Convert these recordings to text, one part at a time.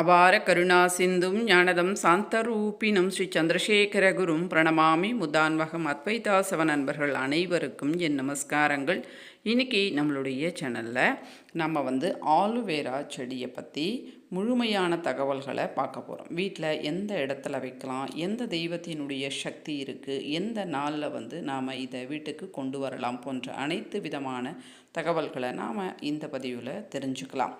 அபார கருணா சிந்தும் ஞானதம் சாந்தரூபினும் ஸ்ரீ சந்திரசேகர குரும் பிரணமாமி முதான்வகம் அத்வைதாசவ நண்பர்கள் அனைவருக்கும் என் நமஸ்காரங்கள். இன்றைக்கி நம்மளுடைய சேனலில் நம்ம வந்து ஆலுவேரா செடியை பற்றி முழுமையான தகவல்களை பார்க்க போகிறோம் வீட்டில் எந்த இடத்துல வைக்கலாம் எந்த தெய்வத்தினுடைய சக்தி இருக்குது எந்த நாளில் வந்து நாம் இதை வீட்டுக்கு கொண்டு வரலாம் போன்ற அனைத்து விதமான தகவல்களை நாம் இந்த பதிவில் தெரிஞ்சுக்கலாம்.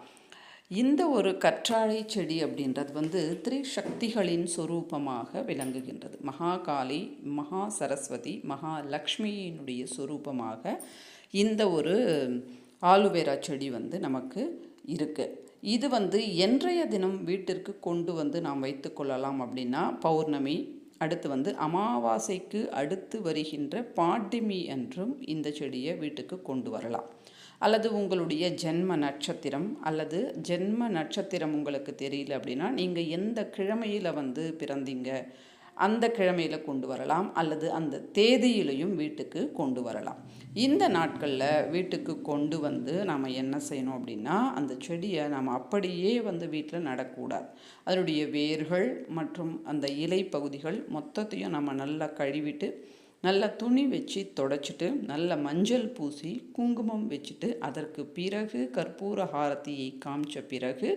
இந்த ஒரு கற்றாழை செடி அப்படின்றது வந்து திரிசக்திகளின் சொரூபமாக விளங்குகின்றது. மகாகாளி மகா சரஸ்வதி மகா லக்ஷ்மியினுடைய சொரூபமாக இந்த ஒரு ஆலுவேரா செடி வந்து நமக்கு இருக்குது இது வந்து என்றைய தினம் வீட்டிற்கு கொண்டு வந்து நாம் வைத்துக்கொள்ளலாம் அப்படின்னா பௌர்ணமி அடுத்து வந்து அமாவாசைக்கு அடுத்து வருகின்ற பாட்டிமி என்றும் இந்த செடியை வீட்டுக்கு கொண்டு வரலாம். அல்லது உங்களுடைய ஜென்ம நட்சத்திரம் அல்லது ஜென்ம நட்சத்திரம் உங்களுக்கு தெரியல அப்படின்னா நீங்கள் எந்த கிழமையில் வந்து பிறந்தீங்க அந்த கிழமையில் கொண்டு வரலாம் அல்லது அந்த தேதியிலையும் வீட்டுக்கு கொண்டு வரலாம். இந்த நாட்களில் வீட்டுக்கு கொண்டு வந்து நாம் என்ன செய்யணும் அப்படின்னா அந்த செடியை நாம் அப்படியே வந்து வீட்டில் நடக்கூடாது. அதனுடைய வேர்கள் மற்றும் அந்த இலை பகுதிகள் மொத்தத்தையும் நம்ம நல்லா கழுவிட்டு நல்ல துணி வச்சு தொடச்சிட்டு நல்ல மஞ்சள் பூசி குங்குமம் வச்சுட்டு அதற்கு பிறகு கற்பூர ஹாரத்தியை காமிச்ச பிறகு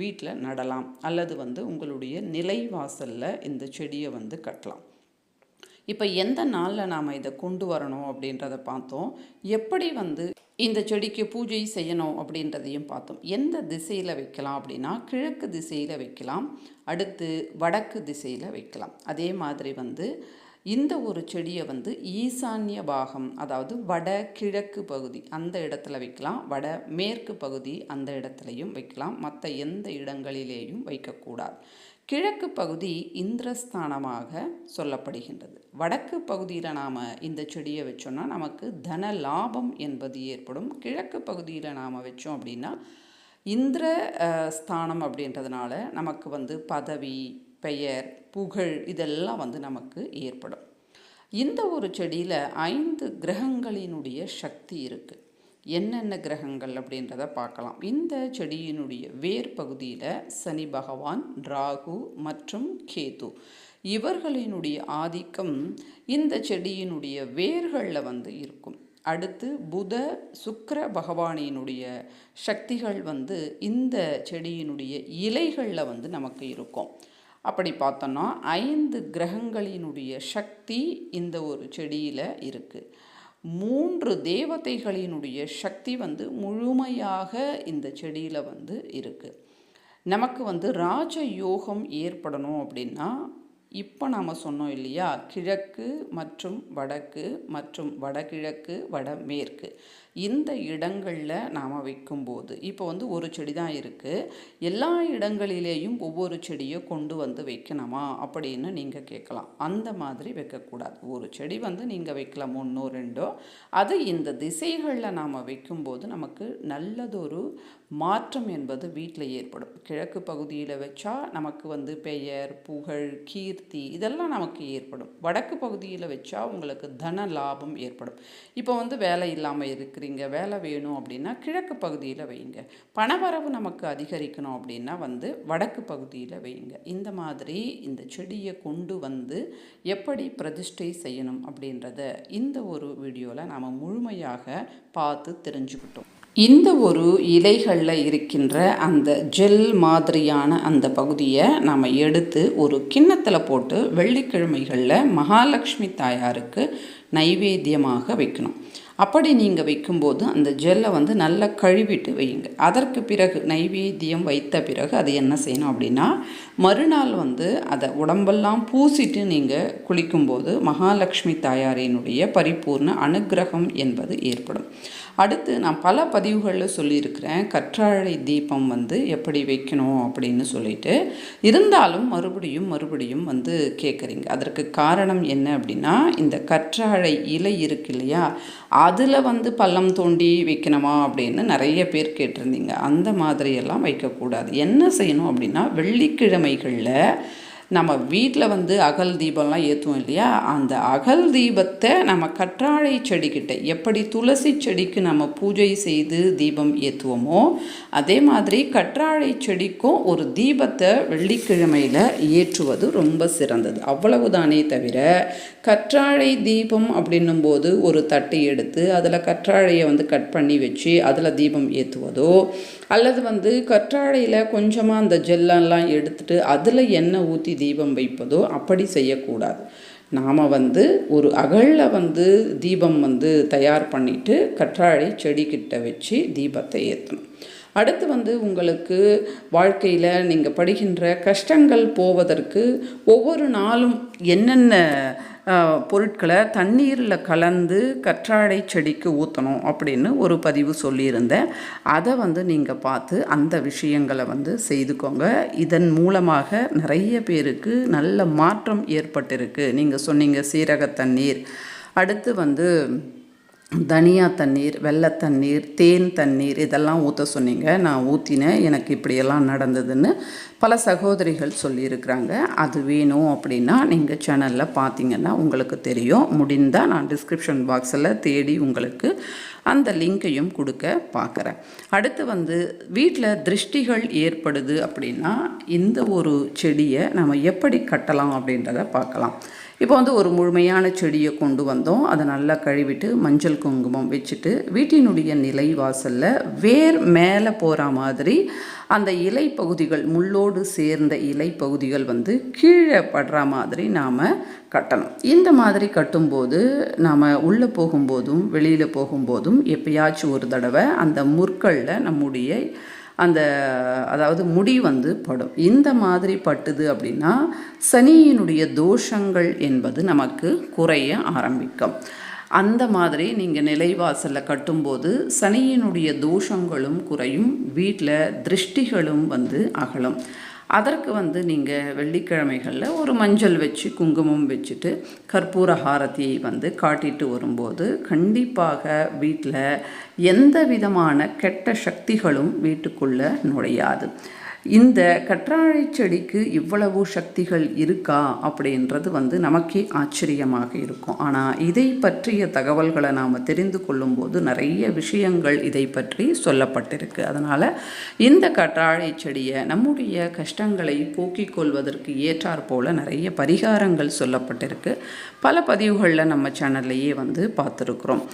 வீட்டில் நடலாம். அல்லது வந்து உங்களுடைய நிலை வாசலில் இந்த செடியை வந்து கட்டலாம். இப்போ எந்த நாளில் நாம் இதை கொண்டு வரணும் அப்படின்றத பார்த்தோம். எப்படி வந்து இந்த செடிக்கு பூஜை செய்யணும் அப்படின்றதையும் பார்த்தோம். எந்த திசையில் வைக்கலாம் அப்படின்னா கிழக்கு திசையில் வைக்கலாம் அடுத்து வடக்கு திசையில் வைக்கலாம். அதே மாதிரி வந்து இந்த ஒரு செடியை வந்து ஈசான்ய பாகம் அதாவது வட கிழக்கு பகுதி அந்த இடத்துல வைக்கலாம் வட மேற்கு பகுதி அந்த இடத்துலையும் வைக்கலாம் மற்ற எந்த இடங்களிலேயும் வைக்கக்கூடாது. கிழக்கு பகுதி இந்திரஸ்தானமாக சொல்லப்படுகின்றது. வடக்கு பகுதியில் நாம் இந்த செடியை வச்சோன்னா நமக்கு தன லாபம் என்பது ஏற்படும். கிழக்கு பகுதியில் நாம் வச்சோம் அப்படின்னா இந்திர ஸ்தானம் அப்படின்றதுனால நமக்கு வந்து பதவி பெயர் புகழ் இதெல்லாம் வந்து நமக்கு ஏற்படும். இந்த ஒரு செடியில் ஐந்து கிரகங்களினுடைய சக்தி இருக்குது என்னென்ன கிரகங்கள் அப்படின்றத பார்க்கலாம். இந்த செடியினுடைய வேர் பகுதியில் சனி பகவான் ராகு மற்றும் கேது. இவர்களினுடைய ஆதிக்கம் இந்த செடியினுடைய வேர்களில் வந்து இருக்கும். அடுத்து புத சுக்கர பகவானினுடைய சக்திகள் வந்து இந்த செடியினுடைய இலைகளில் வந்து நமக்கு இருக்கும். அப்படி பார்த்தோன்னா ஐந்து கிரகங்களினுடைய சக்தி இந்த ஒரு செடியில் இருக்குது மூன்று தேவதைகளினுடைய சக்தி வந்து முழுமையாக இந்த செடியில் வந்து இருக்குது நமக்கு வந்து ராஜ யோகம் ஏற்படணும் அப்படின்னா இப்போ நாம் சொன்னோம் இல்லையா கிழக்கு மற்றும் வடக்கு மற்றும் வடகிழக்கு வடமேற்கு. இந்த இடங்களில் நாம் வைக்கும்போது இப்போ வந்து ஒரு செடி தான் இருக்குது எல்லா இடங்களிலேயும் ஒவ்வொரு செடியை கொண்டு வந்து வைக்கணுமா? அப்படின்னு நீங்கள் கேட்கலாம். அந்த மாதிரி வைக்கக்கூடாது. ஒரு செடி வந்து நீங்கள் வைக்கலாம் ஒன்றோ ரெண்டோ. அது இந்த திசைகளில் நாம் வைக்கும்போது நமக்கு நல்லதொரு மாற்றம் என்பது வீட்டில் ஏற்படும். கிழக்கு பகுதியில் வச்சா நமக்கு வந்து பெயர் புகழ் கீர்த்தி இதெல்லாம் நமக்கு ஏற்படும். வடக்கு பகுதியில் வச்சா உங்களுக்கு தன லாபம் ஏற்படும். இப்போ வந்து வேலை இல்லாமல் இருக்கிற கேட்குறீங்க வேலை வேணும் அப்படின்னா கிழக்கு பகுதியில் வைங்க பணவரவு நமக்கு அதிகரிக்கணும் அப்படின்னா வந்து வடக்கு பகுதியில் வைங்க இந்த மாதிரி இந்த செடியை கொண்டு வந்து எப்படி பிரதிஷ்டை செய்யணும் அப்படின்றத இந்த ஒரு வீடியோவில் நாம் முழுமையாக பார்த்து தெரிஞ்சுக்கிட்டோம். இந்த ஒரு இலைகளில் இருக்கின்ற அந்த ஜெல் மாதிரியான அந்த பகுதியை நாம் எடுத்து ஒரு கிண்ணத்தில் போட்டு வெள்ளிக்கிழமைகளில் மகாலட்சுமி தாயாருக்கு நைவேத்தியமாக வைக்கணும். அப்படி நீங்கள் வைக்கும்போது அந்த ஜெல்லை வந்து நல்லா கழுவிட்டு வையுங்க. அதற்கு பிறகு நைவேத்தியம் வைத்த பிறகு அது என்ன செய்யணும் அப்படின்னா மறுநாள் வந்து அதை உடம்பெல்லாம் பூசிட்டு நீங்கள் குளிக்கும்போது மகாலட்சுமி தாயாரினுடைய பரிபூர்ண அனுகிரகம் என்பது ஏற்படும். அடுத்து நான் பல பதிவுகளில் சொல்லியிருக்கிறேன் கற்றாழை தீபம் வந்து எப்படி வைக்கணும் அப்படின்னு சொல்லிட்டு. இருந்தாலும் மறுபடியும் மறுபடியும் வந்து கேட்குறீங்க அதற்கு காரணம் என்ன அப்படின்னா இந்த கற்றாழை இலை இருக்கு இல்லையா அதில் வந்து பள்ளம் தோண்டி வைக்கணுமா அப்படின்னு நிறைய பேர் கேட்டிருந்தீங்க. அந்த மாதிரியெல்லாம் வைக்கக்கூடாது. என்ன செய்யணும் அப்படின்னா வெள்ளிக்கிழமைகளில் நம்ம வீட்டில் வந்து அகல் தீபம்லாம் ஏற்றுவோம் இல்லையா? அந்த அகல் தீபத்தை நம்ம கற்றாழை செடிக்கிட்ட எப்படி துளசி செடிக்கு நம்ம பூஜை செய்து தீபம் ஏற்றுவோமோ அதே மாதிரி கற்றாழை செடிக்கும் ஒரு தீபத்தை வெள்ளிக்கிழமையில் ஏற்றுவது ரொம்ப சிறந்தது. அவ்வளவுதானே தவிர கற்றாழை தீபம் அப்படின்னும்போது ஒரு தட்டை எடுத்து அதில் கற்றாழையை வந்து கட் பண்ணி வச்சு அதில் தீபம் ஏற்றுவதோ அல்லது வந்து கற்றாழையில் கொஞ்சமாக அந்த ஜெல்லெல்லாம் எடுத்துட்டு அதில் எண்ணெய் ஊற்றி தீபம் வைப்பதோ அப்படி செய்யக்கூடாது. நாம் வந்து ஒரு அகழில் வந்து தீபம் வந்து தயார் பண்ணிவிட்டு கற்றாழை செடிக்கிட்ட வச்சு தீபத்தை ஏற்றணும் அடுத்து வந்து உங்களுக்கு வாழ்க்கையில் நீங்கள் படுகின்ற கஷ்டங்கள் போவதற்கு ஒவ்வொரு நாளும் என்னென்ன பொருட்களை தண்ணீரில் கலந்து கற்றாழை செடிக்கு ஊற்றணும் அப்படின்னு ஒரு பதிவு சொல்லியிருந்தேன். அதை வந்து நீங்கள் பார்த்து அந்த விஷயங்களை வந்து செய்துக்கோங்க. இதன் மூலமாக நிறைய பேருக்கு நல்ல மாற்றம் ஏற்பட்டிருக்கு. நீங்கள் சொன்னீங்க சீரக தண்ணீர். அடுத்து வந்து தனியா தண்ணீர் வெள்ளை தண்ணீர் தேன் தண்ணீர் இதெல்லாம் ஊற்ற சொன்னீங்க. நான் ஊற்றினேன் எனக்கு இப்படியெல்லாம் நடந்ததுன்னு பல சகோதரிகள் சொல்லியிருக்கிறாங்க. அது வேணும் அப்படின்னா நீங்கள் சேனலில் பார்த்தீங்கன்னா உங்களுக்கு தெரியும். முடிந்தால் நான் டிஸ்கிரிப்ஷன் பாக்ஸில் தேடி உங்களுக்கு அந்த லிங்கையும் கொடுக்க பார்க்குறேன் அடுத்து வந்து வீட்டில் திருஷ்டிகள் ஏற்படுது அப்படின்னா இந்த ஒரு செடியை நம்ம எப்படி கட்டலாம் அப்படின்றத பார்க்கலாம். இப்போ வந்து ஒரு முழுமையான செடியை கொண்டு வந்தோம். அதை நல்லா கழுவிட்டு மஞ்சள் குங்குமம் வச்சுட்டு வீட்டினுடைய நிலை வாசலில் வேர் மேலே போகிற மாதிரி அந்த இலை பகுதிகள் முள்ளோடு சேர்ந்த இலை பகுதிகள் வந்து கீழே படுற மாதிரி நாம் கட்டணும். இந்த மாதிரி கட்டும்போது நாம் உள்ளே போகும்போதும் வெளியில் போகும்போதும் எப்பயாச்சும் ஒரு தடவை அந்த முற்களில் நம்முடைய அந்த அதாவது முடி வந்து படும். இந்த மாதிரி பட்டுது அப்படின்னா சனியினுடைய தோஷங்கள் என்பது நமக்கு குறைய ஆரம்பிக்கும். அந்த மாதிரி நீங்கள் நிலைவாசலில் கட்டும்போது சனியினுடைய தோஷங்களும் குறையும். வீட்டில் திருஷ்டிகளும் வந்து அகலும். அதற்கு வந்து நீங்கள் வெள்ளிக்கிழமைகளில் ஒரு மஞ்சள் வச்சு குங்குமம் வச்சுட்டு கற்பூர ஹாரதியை வந்து காட்டிட்டு வரும்போது கண்டிப்பாக வீட்டில் எந்த விதமான கெட்ட சக்திகளும் வீட்டுக்குள்ளே நுழையாது. இந்த கற்றாழை செடிக்கு இவ்வளவு சக்திகள் இருக்கா அப்படின்றது வந்து நமக்கே ஆச்சரியமாக இருக்கும். ஆனால் இதை பற்றிய தகவல்களை நாம் தெரிந்து கொள்ளும்போது நிறைய விஷயங்கள் இதை பற்றி சொல்லப்பட்டிருக்கு. அதனால் இந்த கற்றாழை செடியை நம்முடைய கஷ்டங்களை போக்கிக் கொள்வதற்கு ஏற்றாற் போல் நிறைய பரிகாரங்கள் சொல்லப்பட்டிருக்கு. பல பதிவுகளில் நம்ம சேனல்லையே வந்து பார்த்துருக்குறோம்.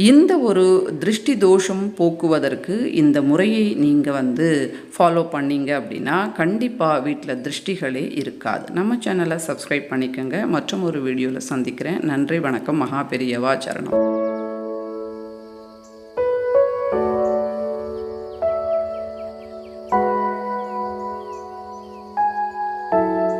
இந்த ஒரு திருஷ்டி தோஷம் போக்குவதற்கு இந்த முறையை நீங்கள் வந்து ஃபாலோ பண்ணீங்க அப்படின்னா கண்டிப்பாக வீட்டில் திருஷ்டிகளே இருக்காது. நம்ம சேனலை சப்ஸ்கிரைப் பண்ணிக்கோங்க. மற்றும் ஒரு வீடியோவில் சந்திக்கிறேன். நன்றி வணக்கம். மகா பெரியவா சரணம்.